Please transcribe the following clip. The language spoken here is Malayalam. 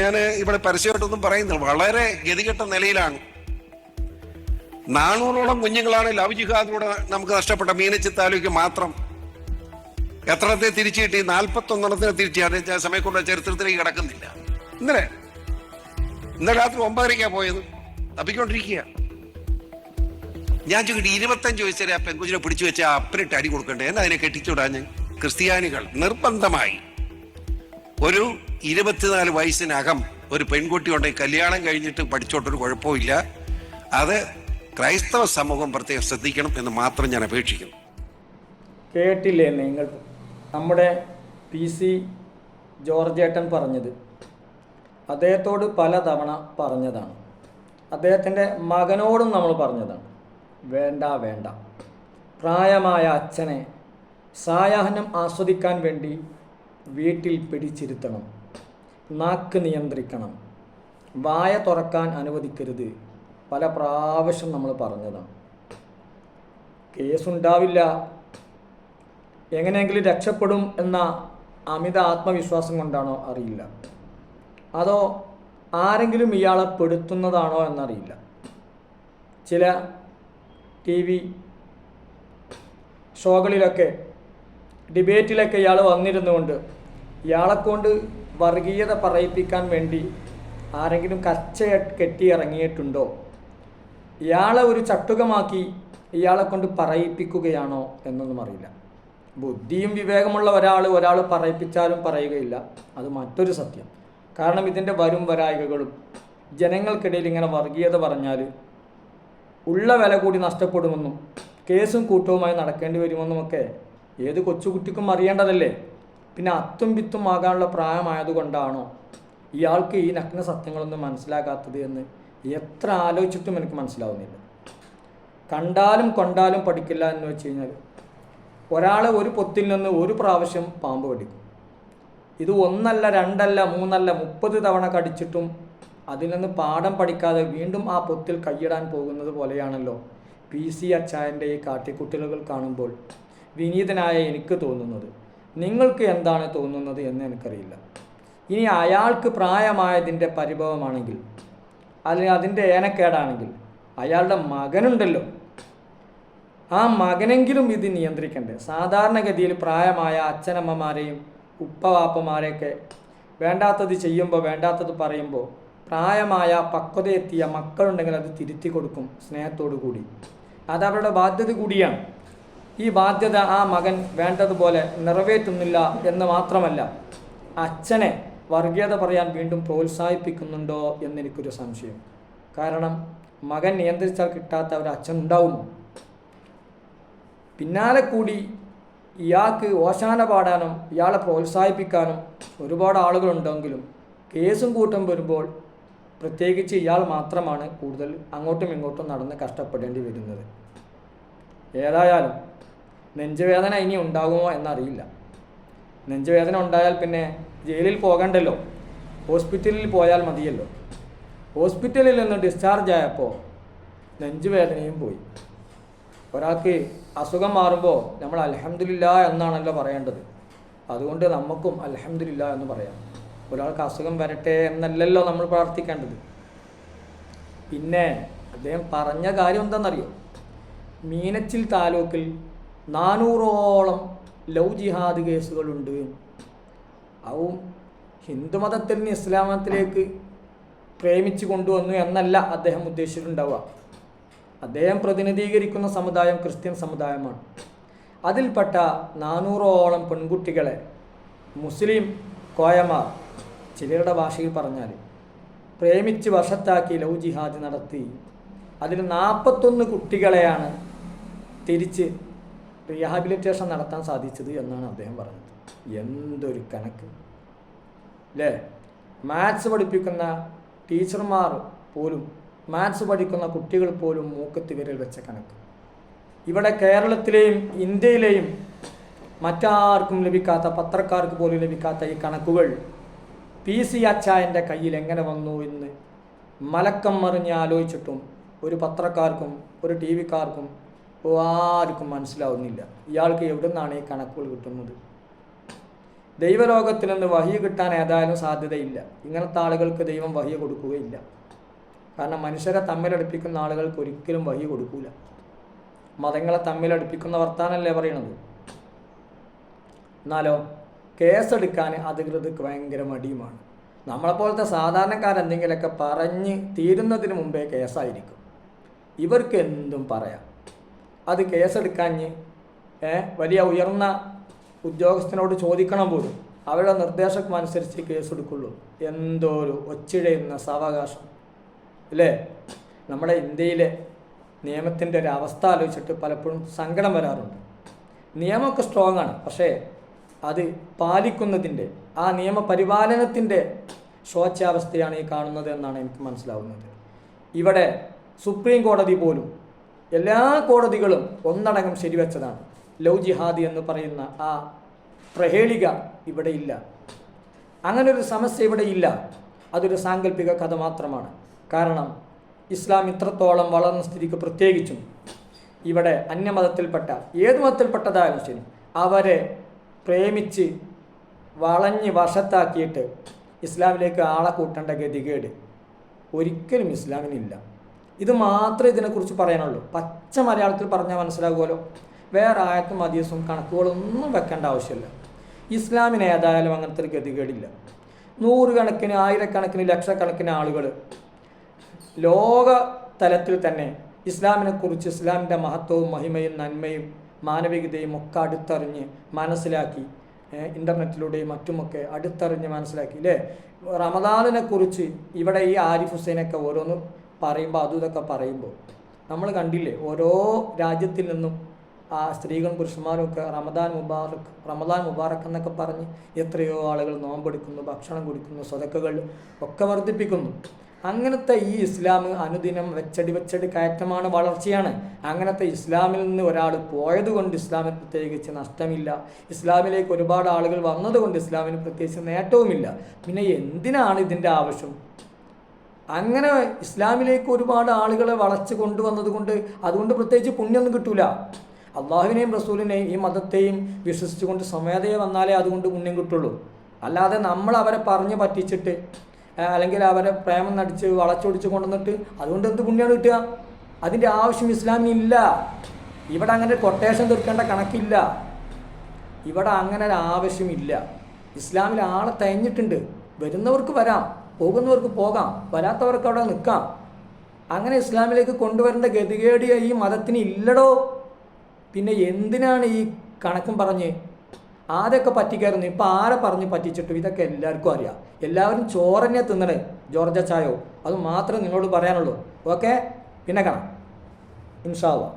ഞാൻ ഇവിടെ പരസ്യമായിട്ടൊന്നും പറയുന്നില്ല. വളരെ ഗതികെട്ട നിലയിലാണ്. നാനൂറോളം കുഞ്ഞുങ്ങളാണ് ലവ് ജിഹാദിലൂടെ നമുക്ക് നഷ്ടപ്പെട്ട മീനച്ചി താലൂക്ക് മാത്രം. എത്രത്തെ തിരിച്ചു കിട്ടി നാൽപ്പത്തി ഒന്നെണ്ണത്തിന് തിരിച്ചു അത് സമയക്കൊണ്ട് സമയം കൊണ്ട് ചരിത്രത്തിലേക്ക് കിടക്കുന്നില്ല. ഇന്നലെ ഇന്നലെ രാത്രി ഒമ്പതരയ്ക്കാ പോയത്. തപ്പിക്കൊണ്ടിരിക്കുക ഞാൻ ചോദിക്കട്ടെ ഇരുപത്തഞ്ച് വയസ്സുവരെ ആ പെൺകുഞ്ഞിനെ പിടിച്ചു വെച്ച അപ്പനിട്ട് അടി കൊടുക്കണ്ടേ? എന്നാ അതിനെ കെട്ടിച്ചുവിടാഞ്ഞ് ക്രിസ്ത്യാനികൾ നിർബന്ധമായി ഒരു ഇരുപത്തിനാല് വയസ്സിനകം ഒരു പെൺകുട്ടി ഉണ്ടെങ്കിൽ കല്യാണം കഴിഞ്ഞിട്ട് പഠിച്ചോട്ടൊരു കുഴപ്പമില്ല. അത് ക്രൈസ്തവ സമൂഹം പ്രത്യേകം ശ്രദ്ധിക്കണം എന്ന് മാത്രം ഞാൻ അപേക്ഷിക്കുന്നു. കേട്ടില്ലേ നിങ്ങൾ? നമ്മുടെ പി സി ജോർജേട്ടൻ പറഞ്ഞത്. അദ്ദേഹത്തോട് പലതവണ പറഞ്ഞതാണ്. അദ്ദേഹത്തിന്റെ മകനോടും നമ്മൾ പറഞ്ഞതാണ്. വേണ്ട വേണ്ട. പ്രായമായ അച്ഛനെ സായാഹ്നം ആസ്വദിക്കാൻ വേണ്ടി വീട്ടിൽ പിടിച്ചിരുത്തണം. നാക്ക് നിയന്ത്രിക്കണം. വായ തുറക്കാൻ അനുവദിക്കരുത്. പല പ്രാവശ്യം നമ്മൾ പറഞ്ഞതാണ് കേസുണ്ടാവില്ല. എങ്ങനെയെങ്കിലും രക്ഷപ്പെടും എന്ന അമിത ആത്മവിശ്വാസം കൊണ്ടാണോ അറിയില്ല. അതോ ആരെങ്കിലും ഇയാളെ പെടുത്തുന്നതാണോ എന്നറിയില്ല. ചില ടി വി ഷോകളിലൊക്കെ ഡിബേറ്റിലൊക്കെ ഇയാൾ വന്നിരുന്നുകൊണ്ട് ഇയാളെ കൊണ്ട് വർഗീയത പറയിപ്പിക്കാൻ വേണ്ടി ആരെങ്കിലും കച്ച കെട്ടി ഇറങ്ങിയിട്ടുണ്ടോ ഇയാളെ ഒരു ചട്ടുകമാക്കി ഇയാളെ കൊണ്ട് പറയിപ്പിക്കുകയാണോ എന്നൊന്നും അറിയില്ല. ബുദ്ധിയും വിവേകമുള്ള ഒരാൾ ഒരാൾ പറയിപ്പിച്ചാലും പറയുകയില്ല. അത് മറ്റൊരു സത്യം. കാരണം ഇതിന്റെ വരും വരായികകളും ജനങ്ങൾക്കിടയിൽ ഇങ്ങനെ വർഗീയത പറഞ്ഞാൽ ഉള്ള വില കൂടി നഷ്ടപ്പെടുമെന്നും കേസും കൂട്ടവുമായി നടക്കേണ്ടി വരുമെന്നുമൊക്കെ ഏത് കൊച്ചുകുട്ടിക്കും അറിയേണ്ടതല്ലേ? പിന്നെ അത്തും വിത്തും ആകാനുള്ള പ്രായമായതുകൊണ്ടാണോ ഇയാൾക്ക് ഈ നഗ്ന സത്യങ്ങളൊന്നും മനസ്സിലാകാത്തത് എന്ന് എത്ര ആലോചിച്ചിട്ടും എനിക്ക് മനസ്സിലാവുന്നില്ല. കണ്ടാലും കൊണ്ടാലും പഠിക്കില്ല എന്ന് വെച്ച് കഴിഞ്ഞാൽ ഒരാളെ ഒരു പൊത്തിൽ നിന്ന് ഒരു പ്രാവശ്യം പാമ്പ് കടിക്കും. ഇത് ഒന്നല്ല രണ്ടല്ല മൂന്നല്ല മുപ്പത് തവണ കടിച്ചിട്ടും അതിൽ നിന്ന് പാഠം പഠിക്കാതെ വീണ്ടും ആ പൊത്തിൽ കൈയിടാൻ പോകുന്നത് പോലെയാണല്ലോ പി സി അച്ചായന്റെ ഈ കാട്ടിക്കുട്ടികൾ കാണുമ്പോൾ വിനീതനായ എനിക്ക് തോന്നുന്നത്. നിങ്ങൾക്ക് എന്താണ് തോന്നുന്നത് എന്ന് എനിക്കറിയില്ല. ഇനി അയാൾക്ക് പ്രായമായതിന്റെ പരിഭവമാണെങ്കിൽ അല്ലെങ്കിൽ അതിന്റെ ഏനക്കേടാണെങ്കിൽ അയാളുടെ മകനുണ്ടല്ലോ. ആ മകനെങ്കിലും ഇത് നിയന്ത്രിക്കണ്ടേ? സാധാരണഗതിയിൽ പ്രായമായ അച്ഛനമ്മമാരെയും ഉപ്പവാപ്പമാരെയൊക്കെ വേണ്ടാത്തത് ചെയ്യുമ്പോൾ വേണ്ടാത്തത് പറയുമ്പോൾ പ്രായമായ പക്വതയെത്തിയ മക്കളുണ്ടെങ്കിൽ അത് തിരുത്തി കൊടുക്കും സ്നേഹത്തോടു കൂടി അത് അവരുടെ ബാധ്യത കൂടിയാണ്. ഈ ബാധ്യത ആ മകൻ വേണ്ടതുപോലെ നിറവേറ്റുന്നില്ല എന്ന് മാത്രമല്ല അച്ഛനെ വർഗീയത പറയാൻ വീണ്ടും പ്രോത്സാഹിപ്പിക്കുന്നുണ്ടോ എന്നെനിക്കൊരു സംശയം. കാരണം മകൻ നിയന്ത്രിച്ചാൽ കിട്ടാത്ത ഒരു അച്ഛൻ ഉണ്ടാവുമോ പിന്നാലെ കൂടി ഇയാൾക്ക് ഓശാന പാടാനും ഇയാളെ പ്രോത്സാഹിപ്പിക്കാനും ഒരുപാട് ആളുകളുണ്ടെങ്കിലും കേസും കൂട്ടം വരുമ്പോൾ പ്രത്യേകിച്ച് ഇയാൾ മാത്രമാണ് കൂടുതൽ അങ്ങോട്ടും ഇങ്ങോട്ടും നടന്ന് കഷ്ടപ്പെടേണ്ടി വരുന്നത്. ഏതായാലും നെഞ്ചുവേദന ഇനി ഉണ്ടാകുമോ എന്നറിയില്ല. നെഞ്ചുവേദന ഉണ്ടായാൽ പിന്നെ ജയിലിൽ പോകണ്ടല്ലോ. ഹോസ്പിറ്റലിൽ പോയാൽ മതിയല്ലോ. ഹോസ്പിറ്റലിൽ നിന്ന് ഡിസ്ചാർജ് ആയപ്പോൾ നെഞ്ചുവേദനയും പോയി. ഒരാൾക്ക് അസുഖം മാറുമ്പോൾ നമ്മൾ അലഹമില്ല എന്നാണല്ലോ പറയേണ്ടത്. അതുകൊണ്ട് നമുക്കും അലഹമില്ല എന്ന് പറയാം. ഒരാൾക്ക് അസുഖം വരട്ടെ എന്നല്ലല്ലോ നമ്മൾ പ്രാർത്ഥിക്കേണ്ടത്. പിന്നെ അദ്ദേഹം പറഞ്ഞ കാര്യം എന്താണെന്നറിയോ? മീനച്ചിൽ താലൂക്കിൽ നാനൂറോളം ലവ് ജിഹാദ് കേസുകളുണ്ട്. അവും ഹിന്ദുമതത്തിൽ നിന്ന് ഇസ്ലാമത്തിലേക്ക് പ്രേമിച്ചു കൊണ്ടുവന്നു എന്നല്ല അദ്ദേഹം ഉദ്ദേശിച്ചിട്ടുണ്ടാവുക. അദ്ദേഹം പ്രതിനിധീകരിക്കുന്ന സമുദായം ക്രിസ്ത്യൻ സമുദായമാണ്. അതിൽപ്പെട്ട നാനൂറോളം പെൺകുട്ടികളെ മുസ്ലിം കോയമാർ ചിലരുടെ ഭാഷയിൽ പറഞ്ഞാൽ പ്രേമിച്ച് വശത്താക്കി ലവ് ജിഹാദ് നടത്തി. അതിൽ നാൽപ്പത്തൊന്ന് കുട്ടികളെയാണ് തിരിച്ച് റീഹാബിലിറ്റേഷൻ നടത്താൻ സാധിച്ചത് എന്നാണ് അദ്ദേഹം പറഞ്ഞത്. എന്തൊരു കണക്ക്. അല്ലേ മാത്സ് പഠിപ്പിക്കുന്ന ടീച്ചർമാർ പോലും മാത്സ് പഠിക്കുന്ന കുട്ടികൾ പോലും മൂക്കത്ത് വിരൽ വെച്ച കണക്ക്. ഇവിടെ കേരളത്തിലെയും ഇന്ത്യയിലെയും മറ്റാർക്കും ലഭിക്കാത്ത പത്രക്കാർക്ക് പോലും ലഭിക്കാത്ത ഈ കണക്കുകൾ പി സി അച്ചായന്റെ കയ്യിൽ എങ്ങനെ വന്നു എന്ന് മലക്കം മറിഞ്ഞ് ആലോചിച്ചിട്ടും ഒരു പത്രക്കാർക്കും ഒരു ടി വിക്കാർക്കും ആർക്കും മനസ്സിലാവുന്നില്ല. ഇയാൾക്ക് എവിടെ നിന്നാണ് ഈ കണക്കുകൾ കിട്ടുന്നത്? ദൈവലോകത്തിൽ നിന്ന് വഹി കിട്ടാൻ ഏതായാലും സാധ്യതയില്ല. ഇങ്ങനത്തെ ആളുകൾക്ക് ദൈവം വഹി കൊടുക്കുകയില്ല. കാരണം മനുഷ്യരെ തമ്മിലടുപ്പിക്കുന്ന ആളുകൾക്ക് ഒരിക്കലും വഹി കൊടുക്കൂല. മതങ്ങളെ തമ്മിലടുപ്പിക്കുന്ന വർത്താനല്ലേ പറയണത്? എന്നാലോ കേസെടുക്കാൻ അധികൃതർക്ക് ഭയങ്കര മടിയുമാണ്. നമ്മളെപ്പോലത്തെ സാധാരണക്കാരെന്തെങ്കിലുമൊക്കെ പറഞ്ഞ് തീരുന്നതിന് മുമ്പേ കേസായിരിക്കും. ഇവർക്ക് എന്തും പറയാം. അത് കേസെടുക്കാഞ്ഞ് വലിയ ഉയർന്ന ഉദ്യോഗസ്ഥനോട് ചോദിക്കണം പോലും. അവരുടെ നിർദ്ദേശം അനുസരിച്ച് കേസെടുക്കുള്ളൂ. എന്തോ ഒരു ഒച്ചിഴയുന്ന സാവകാശം. അല്ലേ? നമ്മുടെ ഇന്ത്യയിലെ നിയമത്തിന്റെ ഒരു അവസ്ഥ ആലോചിച്ചിട്ട് പലപ്പോഴും സങ്കടം വരാറുണ്ട്. നിയമമൊക്കെ സ്ട്രോങ് ആണ് പക്ഷേ അത് പാലിക്കുന്നതിന്റെ ആ നിയമപരിപാലനത്തിന്റെ ശോച്യാവസ്ഥയാണ് ഈ കാണുന്നത് എന്നാണ് എനിക്ക് മനസ്സിലാവുന്നത്. ഇവിടെ സുപ്രീം കോടതി പോലും എല്ലാ കോടതികളും ഒന്നടങ്കം ശരിവെച്ചതാണ്. ലവ് ജിഹാദി എന്ന് പറയുന്ന ആ പ്രഹേളിക ഇവിടെ ഇല്ല. അങ്ങനെ ഒരു സമസ്യ ഇവിടെ ഇല്ല. അതൊരു സാങ്കല്പിക കഥ മാത്രമാണ്. കാരണം ഇസ്ലാം ഇത്രത്തോളം വളർന്ന സ്ഥിതിക്ക് പ്രത്യേകിച്ചും ഇവിടെ അന്യമതത്തിൽപ്പെട്ട ഏത് മതത്തിൽപ്പെട്ടതായാലും ശരി അവരെ പ്രേമിച്ച് വളഞ്ഞ് വശത്താക്കിയിട്ട് ഇസ്ലാമിലേക്ക് ആളെ കൂട്ടേണ്ട ഗതികേട് ഒരിക്കലും ഇസ്ലാമിനില്ല. ഇത് മാത്രമേ ഇതിനെക്കുറിച്ച് പറയാനുള്ളൂ. പച്ച മലയാളത്തിൽ പറഞ്ഞാൽ മനസ്സിലാകുമല്ലോ. വേറെ ആയത്തും ഹദീസും കണക്കുകളൊന്നും വെക്കേണ്ട ആവശ്യമില്ല. ഇസ്ലാമിന് ഏതായാലും അങ്ങനത്തെ ഒരു ഗതികേടില്ല. നൂറുകണക്കിന് ആയിരക്കണക്കിന് ലക്ഷക്കണക്കിന് ആളുകൾ ലോക തലത്തിൽ തന്നെ ഇസ്ലാമിനെക്കുറിച്ച് ഇസ്ലാമിന്റെ മഹത്വവും മഹിമയും നന്മയും മാനവികതയും ഒക്കെ അടുത്തറിഞ്ഞ് മനസ്സിലാക്കി ഇന്റർനെറ്റിലൂടെയും മറ്റുമൊക്കെ അടുത്തറിഞ്ഞ് മനസ്സിലാക്കി അല്ലേ റമദാനിനെ കുറിച്ച് ഇവിടെ ഈ ആരിഫ് ഹുസൈനൊക്കെ ഓരോന്ന് പറയുമ്പോൾ അതും ഇതൊക്കെ പറയുമ്പോൾ നമ്മൾ കണ്ടില്ലേ ഓരോ രാജ്യത്തിൽ നിന്നും ആ സ്ത്രീകളും പുരുഷന്മാരും ഒക്കെ റമദാൻ മുബാറക് റമദാൻ മുബാറക് എന്നൊക്കെ പറഞ്ഞ് എത്രയോ ആളുകൾ നോമ്പെടുക്കുന്നു ഭക്ഷണം കുടിക്കുന്നു സ്വതക്കകൾ ഒക്കെ വർദ്ധിപ്പിക്കുന്നു. അങ്ങനത്തെ ഈ ഇസ്ലാം അനുദിനം വെച്ചടി വെച്ചടി കയറ്റമാണ് വളർച്ചയാണ്. അങ്ങനത്തെ ഇസ്ലാമിൽ നിന്ന് ഒരാൾ പോയതുകൊണ്ട് ഇസ്ലാമിന് പ്രത്യേകിച്ച് നഷ്ടമില്ല. ഇസ്ലാമിലേക്ക് ഒരുപാട് ആളുകൾ വന്നതുകൊണ്ട് ഇസ്ലാമിന് പ്രത്യേകിച്ച് നേട്ടവുമില്ല. പിന്നെ എന്തിനാണ് ഇതിന്റെ ആവശ്യം? അങ്ങനെ ഇസ്ലാമിലേക്ക് ഒരുപാട് ആളുകളെ വളച്ച് കൊണ്ടുവന്നത് കൊണ്ട് അതുകൊണ്ട് പ്രത്യേകിച്ച് പുണ്യമൊന്നും കിട്ടൂല. അള്ളാഹുവിനെയും റസൂലിനെയും ഈ മതത്തെയും വിശ്വസിച്ചുകൊണ്ട് സ്വമേധയെ വന്നാലേ അതുകൊണ്ട് പുണ്യം കിട്ടുള്ളൂ. അല്ലാതെ നമ്മൾ അവരെ പറഞ്ഞ് പറ്റിച്ചിട്ട് അല്ലെങ്കിൽ അവരെ പ്രേമം നടിച്ച് വളച്ചൊടിച്ച് കൊണ്ടുവന്നിട്ട് അതുകൊണ്ട് എന്ത് പുണ്യമാണ് കിട്ടുക? അതിന്റെ ആവശ്യം ഇസ്ലാമിനില്ല. ഇവിടെ അങ്ങനെ കൊട്ടേഷൻ തീർക്കേണ്ട കണക്കില്ല. ഇവിടെ അങ്ങനെ ഒരു ആവശ്യമില്ല. ഇസ്ലാമിൽ ആളെ തയഞ്ഞിട്ടുണ്ട് വരുന്നവർക്ക് വരാം. പോകുന്നവർക്ക് പോകാം വരാത്തവർക്ക് അവിടെ നിൽക്കാം. അങ്ങനെ ഇസ്ലാമിലേക്ക് കൊണ്ടുവരേണ്ട ഗതികേടിയ ഈ മതത്തിന് ഇല്ലടോ? പിന്നെ എന്തിനാണ് ഈ കണക്കും പറഞ്ഞ്? ആദ്യമൊക്കെ പറ്റിക്കായിരുന്നു ഇപ്പം ആരെ പറഞ്ഞ് പറ്റിച്ചിട്ടും? ഇതൊക്കെ എല്ലാവർക്കും അറിയാം. എല്ലാവരും ചോറന്നെ തിന്നണേ ജോർജ ചായോ അത് മാത്രമേ നിങ്ങളോട് പറയാനുള്ളൂ. ഓക്കെ? പിന്നെ കാണാം. ഇൻഷാ അള്ളാ.